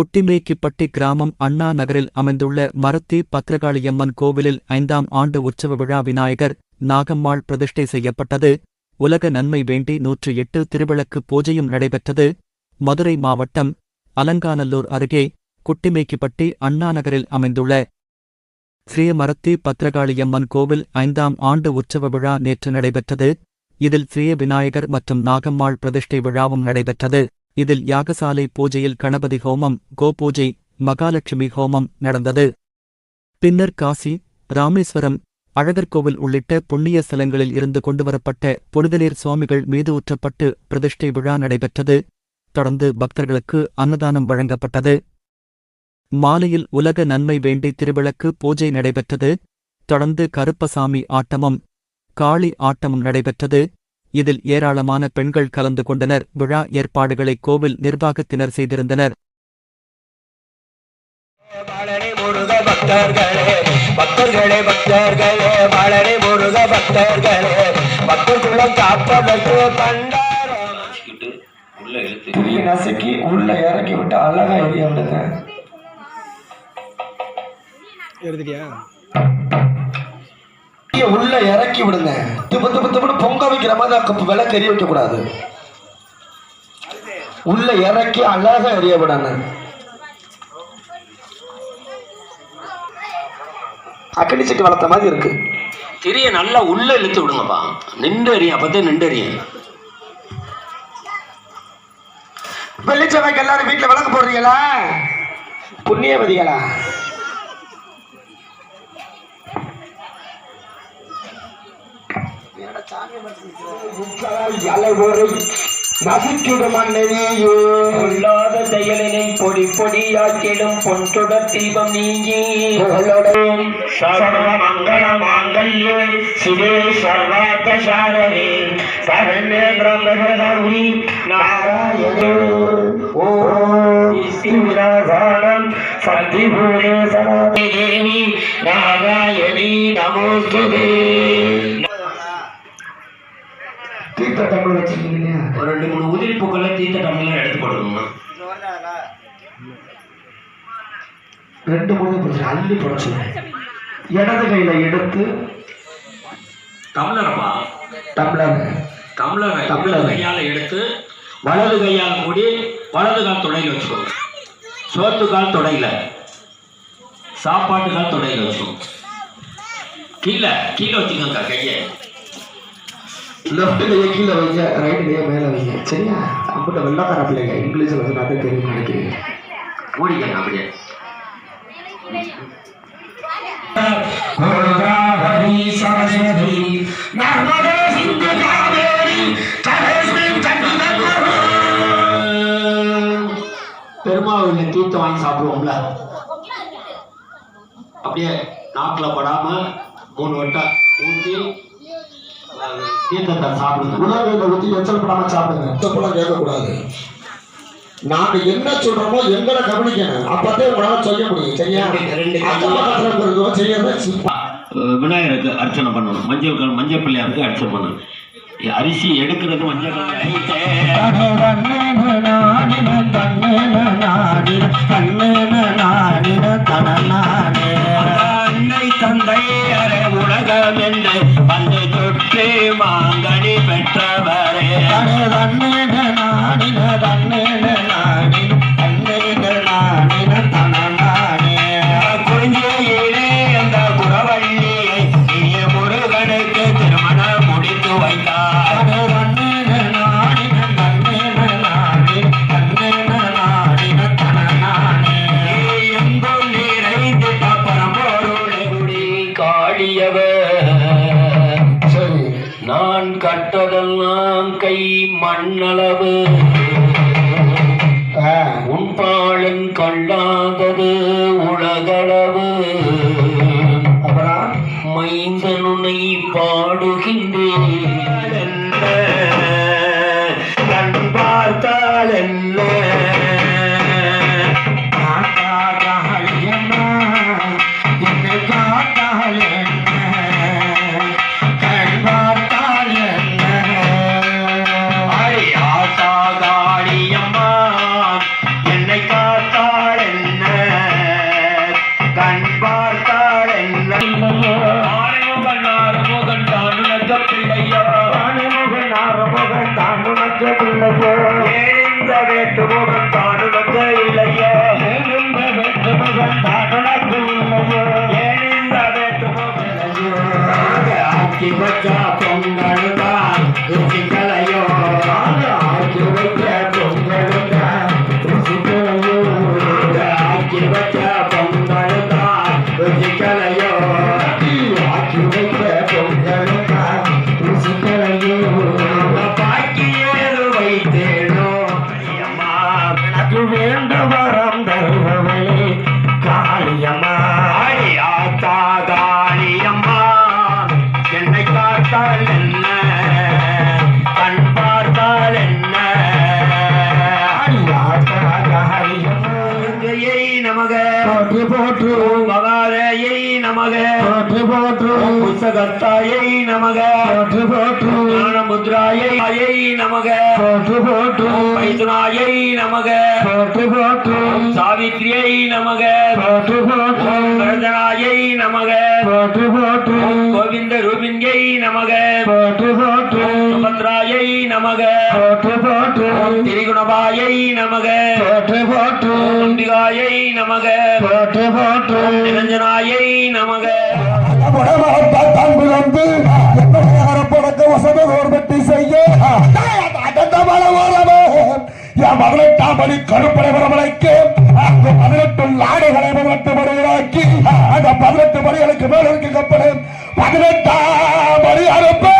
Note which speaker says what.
Speaker 1: குட்டிமேக்கிப்பட்டி கிராமம் அண்ணா நகரில் அமைந்துள்ள மருத்தி பத்ரகாளியம்மன் கோவிலில் ஐந்தாம் ஆண்டு உற்சவ விழா விநாயகர் நாகம்மாள் பிரதிஷ்டை செய்யப்பட்டது. உலக நன்மை வேண்டி நூற்று எட்டு திருவிளக்கு பூஜையும் நடைபெற்றது. மதுரை மாவட்டம் அலங்காநல்லூர் அருகே குட்டிமேக்கிப்பட்டி அண்ணா நகரில் அமைந்துள்ள ஸ்ரீமரத்தி பத்ரகாளியம்மன் கோவில் ஐந்தாம் ஆண்டு உற்சவ விழா நேற்று நடைபெற்றது. இதில் ஸ்ரீய விநாயகர் மற்றும் நாகம்மாள் பிரதிஷ்டை விழாவும் நடைபெற்றது. இதில் யாகசாலை பூஜையில் கணபதி ஹோமம் கோபூஜை மகாலட்சுமி ஹோமம் நடந்தது. பின்னர் காசி ராமேஸ்வரம் அழகர்கோவில் உள்ளிட்ட புண்ணிய ஸ்தலங்களில் இருந்து கொண்டுவரப்பட்ட புனிதநீர் சுவாமிகள் மீது ஊற்றப்பட்டு பிரதிஷ்டை விழா நடைபெற்றது. தொடர்ந்து பக்தர்களுக்கு அன்னதானம் வழங்கப்பட்டது. மாலையில் உலக நன்மை வேண்டி திருவிளக்கு பூஜை நடைபெற்றது. தொடர்ந்து கருப்பசாமி ஆட்டமும் காளி ஆட்டமும் நடைபெற்றது. இதில் ஏராளமான பெண்கள் கலந்து கொண்டனர். விழா ஏற்பாடுகளை கோவில் நிர்வாகத்தினர் செய்திருந்தனர்.
Speaker 2: பக்தர்களே பக்தர்களே பக்தர்களே பழனி முருக பக்தர்களே பக்தர் குலம் காப்பதற்கு பண்டாரம்.
Speaker 3: வச்சுக்கிட்டு உள்ள
Speaker 2: நசுக்கி இறக்கி விட்டு அழகா எரிய விடுங்க உள்ள இறக்கி விடுங்க. திப்பு திப்பு திப்புன்னு பொங்க வைக்கிற மாதிரி விளக்கு எரிய வைக்க கூடாது உள்ள இறக்கி அழகா எரிய விடணும். அக்கடி சட்டி வளர்த்த மாதிரி இருக்கு.
Speaker 3: திரிய நல்லா உள்ள இழுத்து விடுங்கப்பா. நின்று எறியும் அப்பதான் நின்று எறியும்
Speaker 2: வெள்ளிச்சவைக்கு எல்லாரும் வீட்டுல விளக்கு போடுறீங்களா? புண்ணியவதிகளா? நசுக்கிடும் மன்னனையோ
Speaker 4: பொல்லாத செயலினை பொடி பொடியாக்கிடும் பொன்றுடர் தீபம் நீங்கி. சர்வ மங்கள மாங்கல்யே சிவே சர்வார்த்த சாரவே சரண்யே பிரம்மகரி நாராயணோ. ஓம் ஸ்ரீராசானம் சந்திபூரே சமாதி தேவி நாராயணி நமோஸ்துதே.
Speaker 2: தீர்த்த தமிழ் வச்சிருக்கீங்க இல்லையா
Speaker 3: ஒரு ரெண்டு மூணு உதிரி பூக்களை தீர்த்த டம்ளர் எடுத்து போடுங்கம்மா
Speaker 2: ரெண்டு மூணு பிரச்சனை அள்ளி போச்சு இடது கையில எடுத்து.
Speaker 3: டம்ளரப்பா
Speaker 2: டம்ளர்
Speaker 3: டம்ளரை
Speaker 2: டம்ளர்.
Speaker 3: கையால எடுத்து வலது கையால் மூடி வலது கால் தொடையில வச்சுக்கோங்க. சோத்து கால் தொடையில. சாப்பாட்டு கால் தொடையில வச்சுக்கோங்க. கீழே கீழே வச்சுக்கோங்க கையை.
Speaker 2: லெஃப்ட் கையை கீழே வைங்க ரைட் கையை மேலே வைங்க. சரியா? அம்பிட்ட வெள்ளக்கார பிள்ளைங்க இங்கிலீஷில் வந்து நிறைய தெரியும் நினைக்கிறீங்க.
Speaker 3: மூடிக்கங்க அப்படியே. பெருமாவில் தீர்த்தம் வாங்கி சாப்பிடுவோம்ல. அப்படியே நாக்கில் படாம மூணு வட்டம் ஊற்றி தீர்த்தத்தை சாப்பிடுங்க.
Speaker 2: உணவுகளை ஊற்றி எச்சல் படாம சாப்பிடுங்க. தப்பெல்லாம் கேட்கக்கூடாது. நாங்க என்ன சொல்றோமோ எங்களை கவனிக்கணும். அப்பதான் உங்களால செய்ய முடியும். சரியா?
Speaker 3: விநாயகருக்கு அர்ச்சனை பண்ணணும். மஞ்சள் மஞ்சள் பிள்ளையாருக்கு அர்ச்சனை பண்ணணும். அரிசி எடுக்கிறது மஞ்சள் கல்
Speaker 4: அன்னை என்று அந்த தொற்று மாங்கனி பெற்றவரே. குறிஞ்சியிலே கட்டதெல்லாம் கை மண்ணளவு.
Speaker 2: ஆ,
Speaker 4: உன்பாளன் கொள்ளாதது உலகளவு.
Speaker 2: அப்புறம்?
Speaker 4: மைந்தனுனை பாடுகின்றேன். காத்து வேண்டு வரம் தருபவளே காளியம்மா. ஆத்தாதாளியம்மா என்னை காத்தால்
Speaker 3: என்ன? கண்
Speaker 2: பார்த்தால் என்ன?
Speaker 3: அடியாத்தாதாளியம்மா நமக.
Speaker 2: போற்று போற்று.
Speaker 3: புஷ்பலதையை நமக.
Speaker 2: புஸ்தகத்தாயை நமக.
Speaker 3: ஞானமுத்ராயை நமக.
Speaker 2: மைதுனாயை நமக.
Speaker 3: சாவித்ரியை நமக. வரதனாயை நமக. கோவிந்த ரூபின்யை நமக. சுபத்ராயை நமக.
Speaker 2: போற்று போற்று.
Speaker 3: திரிகுணபாயை நமக.
Speaker 2: போற்று போற்று.
Speaker 3: அம்பிகாயை நமக.
Speaker 2: போற்று போற்று.
Speaker 3: நிரஞ்சனாயை நமக.
Speaker 2: தம்பிழந்து என்னுடைய அரப்படக்க வசதோர் வெட்டி செய்ய. அடந்த மல ஓரமே என் பதினெட்டாம் படி கருப்படை வரவழைக்கு. பதினெட்டு நாடுகளை பதினெட்டு படிகளாக்கி அந்த பதினெட்டு படிகளுக்கு மேல் இருக்க கப்பல் பதினெட்டாம் படி அனுப்பு.